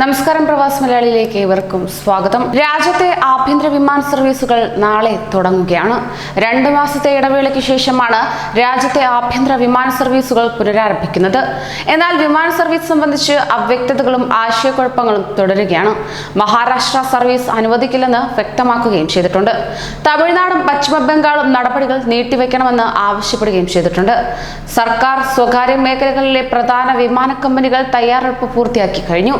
നമസ്കാരം പ്രവാസ് മലയാളിയിലേക്ക് ഏവർക്കും സ്വാഗതം. രാജ്യത്തെ ആഭ്യന്തര വിമാന സർവീസുകൾ നാളെ തുടങ്ങുകയാണ്. രണ്ട് മാസത്തെ ഇടവേളയ്ക്ക് ശേഷമാണ് രാജ്യത്തെ ആഭ്യന്തര വിമാന സർവീസുകൾ പുനരാരംഭിക്കുന്നത്. എന്നാൽ വിമാന സർവീസ് സംബന്ധിച്ച് അവ്യക്തതകളും ആശയക്കുഴപ്പങ്ങളും തുടരുകയാണ്. മഹാരാഷ്ട്ര സർവീസ് അനുവദിക്കില്ലെന്ന് വ്യക്തമാക്കുകയും ചെയ്തിട്ടുണ്ട്. തമിഴ്നാടും പശ്ചിമ ബംഗാളും നടപടികൾ നീട്ടിവെക്കണമെന്ന് ആവശ്യപ്പെടുകയും ചെയ്തിട്ടുണ്ട്. സർക്കാർ സ്വകാര്യ മേഖലകളിലെ പ്രധാന വിമാന കമ്പനികൾ തയ്യാറെടുപ്പ് പൂർത്തിയാക്കി കഴിഞ്ഞു.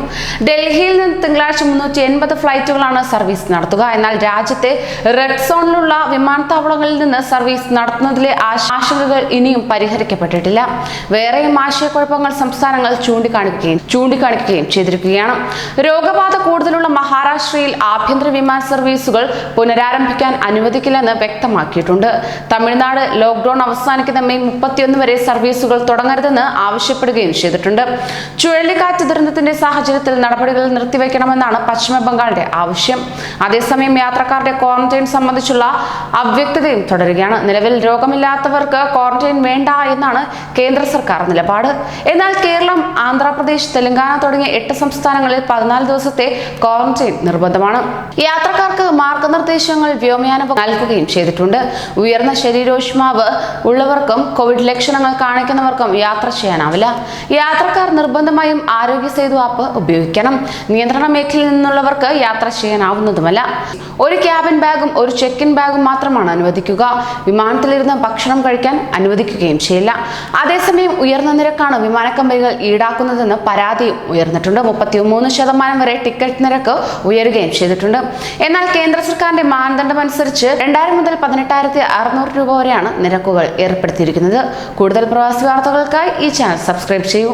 ഡൽഹിയിൽ നിന്ന് തിങ്കളാഴ്ച മുന്നൂറ്റി എൺപത് ഫ്ലൈറ്റുകളാണ് സർവീസ് നടത്തുക. എന്നാൽ രാജ്യത്തെ റെഡ് സോണിലുള്ള വിമാനത്താവളങ്ങളിൽ നിന്ന് സർവീസ് നടത്തുന്നതിലെ ആശങ്കകൾ ഇനിയും പരിഹരിക്കപ്പെട്ടിട്ടില്ല. വേറെയും ആശയക്കുഴപ്പങ്ങൾ സംസ്ഥാനങ്ങൾ ചൂണ്ടിക്കാണിക്കുകയും ചൂണ്ടിക്കാണിക്കുകയും ചെയ്തിരിക്കുകയാണ്. രോഗബാധ കൂടുതലുള്ള മഹാരാഷ്ട്രയിൽ ആഭ്യന്തര വിമാന സർവീസുകൾ പുനരാരംഭിക്കാൻ അനുവദിക്കില്ലെന്ന് വ്യക്തമാക്കിയിട്ടുണ്ട്. തമിഴ്നാട് ലോക്ഡൌൺ അവസാനിക്കുന്ന മെയ് മുപ്പത്തിയൊന്ന് വരെ സർവീസുകൾ തുടങ്ങരുതെന്ന് ആവശ്യപ്പെടുകയും ചെയ്തിട്ടുണ്ട്. ചുഴലിക്കാറ്റ് ദുരന്തത്തിന്റെ സാഹചര്യത്തിൽ നടപടികൾ നിർത്തിവെക്കണമെന്നാണ് പശ്ചിമ ബംഗാളിന്റെ ആവശ്യം. അതേസമയം യാത്രക്കാരുടെ ക്വാറന്റൈൻ സംബന്ധിച്ചുള്ള അവ്യക്തതയും തുടരുകയാണ്. നിലവിൽ രോഗമില്ലാത്തവർക്ക് ക്വാറന്റൈൻ വേണ്ട എന്നാണ് കേന്ദ്ര സർക്കാർ നിലപാട്. എന്നാൽ കേരളം ആന്ധ്രാപ്രദേശ് തെലങ്കാന തുടങ്ങിയ എട്ട് സംസ്ഥാനങ്ങളിൽ പതിനാല് ദിവസത്തെ ക്വാറന്റൈൻ നിർബന്ധമാണ്. യാത്രക്കാർക്ക് മാർഗനിർദ്ദേശങ്ങൾ വ്യോമയാന നൽകുകയും ചെയ്തിട്ടുണ്ട്. ഉയർന്ന ശരീരോഷ്മാവ് ഉള്ളവർക്കും കോവിഡ് ലക്ഷണങ്ങൾ കാണിക്കുന്നവർക്കും യാത്ര ചെയ്യാനാവില്ല. യാത്രക്കാർ നിർബന്ധമായും ആരോഗ്യ സേതു ആപ്പ് ഉപയോഗിക്കണം നിയന്ത്രണ മേഖലയിൽ നിന്നുള്ളവർക്ക് യാത്ര ചെയ്യാനാവുന്നതുമല്ല. ഒരു ക്യാബിൻ ബാഗും ഒരു ചെക്ക് ഇൻ ബാഗും മാത്രമാണ് അനുവദിക്കുക. വിമാനത്തിലിരുന്ന് ഭക്ഷണം കഴിക്കാൻ അനുവദിക്കുകയും ചെയ്യില്ല. അതേസമയം ഉയർന്ന നിരക്കാണ് വിമാന കമ്പനികൾ ഈടാക്കുന്നതെന്ന് പരാതിയും ഉയർന്നിട്ടുണ്ട്. മുപ്പത്തിമൂന്ന് ശതമാനം വരെ ടിക്കറ്റ് നിരക്ക് ഉയരുകയും ചെയ്തിട്ടുണ്ട്. എന്നാൽ കേന്ദ്ര സർക്കാരിന്റെ മാനദണ്ഡം അനുസരിച്ച് രണ്ടായിരം മുതൽ പതിനെട്ടായിരത്തി അറുന്നൂറ് രൂപ വരെയാണ് നിരക്കുകൾ ഏർപ്പെടുത്തിയിരിക്കുന്നത്. കൂടുതൽ പ്രവാസി വാർത്തകൾക്കായി ഈ ചാനൽ സബ്സ്ക്രൈബ് ചെയ്യൂ.